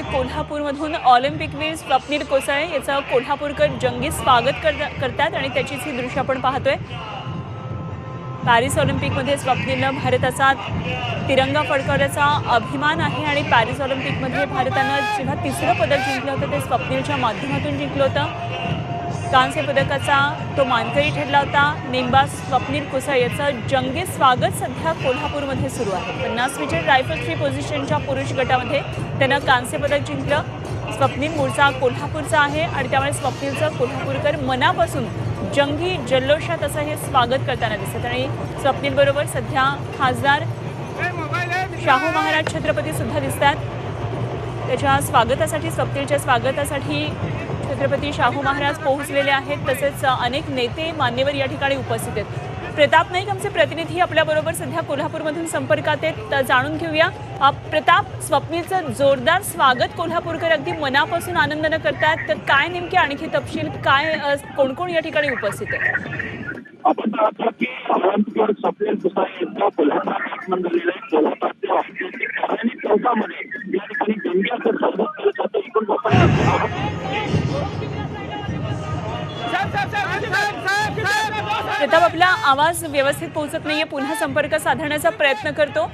पाहतोय कोल्हापूरमधून ऑलिम्पिकवीर स्वप्नील कोसळे याचं कोल्हापूरकर जंगी स्वागत करता- करतात आणि त्याचीच ही दृश्य आपण पाहतोय. पॅरिस ऑलिम्पिकमध्ये स्वप्नीलनं भारताचा तिरंगा फडकवल्याचा अभिमान आहे आणि पॅरिस ऑलिम्पिकमध्ये भारतानं जेव्हा तिसरं पदक जिंकलं होतं ते स्वप्नीलच्या माध्यमातून जिंकलं होतं. कांस्य पदकाचा तो मानकरी ठरला होता. नेमबाज स्वप्नील कुसळ याचं जंगी स्वागत सध्या कोल्हापूरमध्ये सुरू आहे. पन्नास मीटर रायफल थ्री पोझिशनच्या पुरुष गटामध्ये त्यानं कांस्य पदक जिंकलं. स्वप्नील मूळचा कोल्हापूरचा आहे आणि त्यामुळे स्वप्नीलचं कोल्हापूरकर मनापासून जंगी जल्लोषात असं हे स्वागत करताना दिसत आणि स्वप्नीलबरोबर सध्या खासदार शाहू महाराज छत्रपती सुद्धा दिसतात. त्याच्या स्वागतासाठी स्वप्नीलच्या स्वागतासाठी छत्रपती शाहू महाराज पोहोचलेले आहेत. तसेच अनेक नेते मान्यवर या ठिकाणी उपस्थित आहेत. प्रताप नाईक आमचे प्रतिनिधी आपल्याबरोबर सध्या कोल्हापूरमधून संपर्कात आहेत. जाणून घेऊया प्रताप स्वप्नीचं जोरदार स्वागत कोल्हापूरकर अगदी मनापासून आनंदानं करतात तर काय नेमके आणखी तपशील काय अ, कोण कोण या ठिकाणी उपस्थित आहे आपण पाहतो की ऑलिम्पिकवर स्वप्नील कुसाई यांचा कोल्हापुरात आगमन झालेलं आहे कोल्हापूरच्या ऑलिम्पिक आणि चौकामध्ये या ठिकाणी गंगा तर स्वागत केलं जातं एकूण प्रताप आपला आवाज व्यवस्थित पोहोचत नाहीये. पुन्हा संपर्क साधण्याचा प्रयत्न करतो.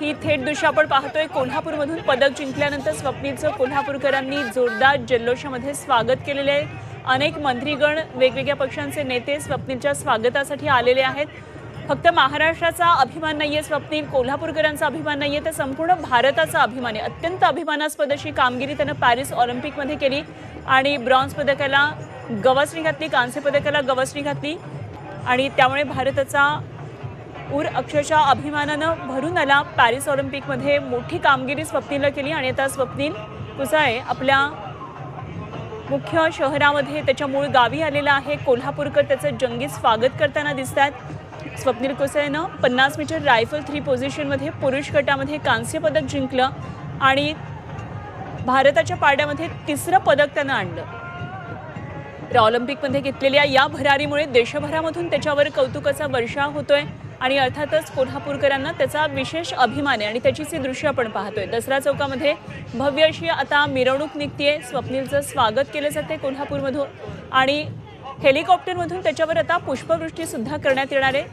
ही थेट दृश्य आपण पाहतोय. कोल्हापूरमधून पदक जिंकल्यानंतर स्वप्नीलचं कोल्हापूरकरांनी जोरदार जल्लोषामध्ये स्वागत केलेले आहे. अनेक मंत्रीगण वेगवेगळ्या पक्षांचे नेते स्वप्नीलच्या स्वागतासाठी आलेले आहेत. फक्त महाराष्ट्राचा अभिमान नाहीये स्वप्नील कोल्हापूरकरांचा अभिमान नाहीये तर संपूर्ण भारताचा अभिमान आहे. अत्यंत अभिमानास्पद अशी कामगिरी त्यानं पॅरिस ऑलिम्पिकमध्ये केली. आणि ब्रॉन्झ पदकाला गवसणी घातली कांस्य पदकाला गवसणी घातली. आणि त्यामुळे भारताचा ऊर अक्षरशः अभिमानानं भरून आला. पॅरिस ऑलिम्पिकमध्ये मोठी कामगिरी स्वप्नीलनं केली आणि आता स्वप्नील कुसाळे आपल्या मुख्य शहरामध्ये त्याच्या मूळ गावी आलेला आहे. कोल्हापूरकर त्याचं जंगी स्वागत करताना दिसत आहेत स्वप्नील कुसाळेनं पन्नास मीटर रायफल थ्री पोझिशनमध्ये पुरुष गटामध्ये कांस्य पदक जिंकलं आणि भारताच्या पाड्यामध्ये तिसरं पदक त्यानं आणलं. तर ऑलिम्पिकमध्ये घेतलेल्या या भरारीमुळे देशभरामधून त्याच्यावर कौतुकाचा वर्षा होतोय आणि अर्थातच कोल्हापूरकरांना त्याचा विशेष अभिमान आहे आणि त्याचीच ही दृश्य आपण पाहतोय. दसरा चौकामध्ये भव्य अशी आता मिरवणूक निघतीये. स्वप्नीलचं स्वागत केलं जाते कोल्हापूरमधून आणि हेलिकॉप्टरमधून त्याच्यावर आता पुष्पवृष्टीसुद्धा करण्यात येणार आहे.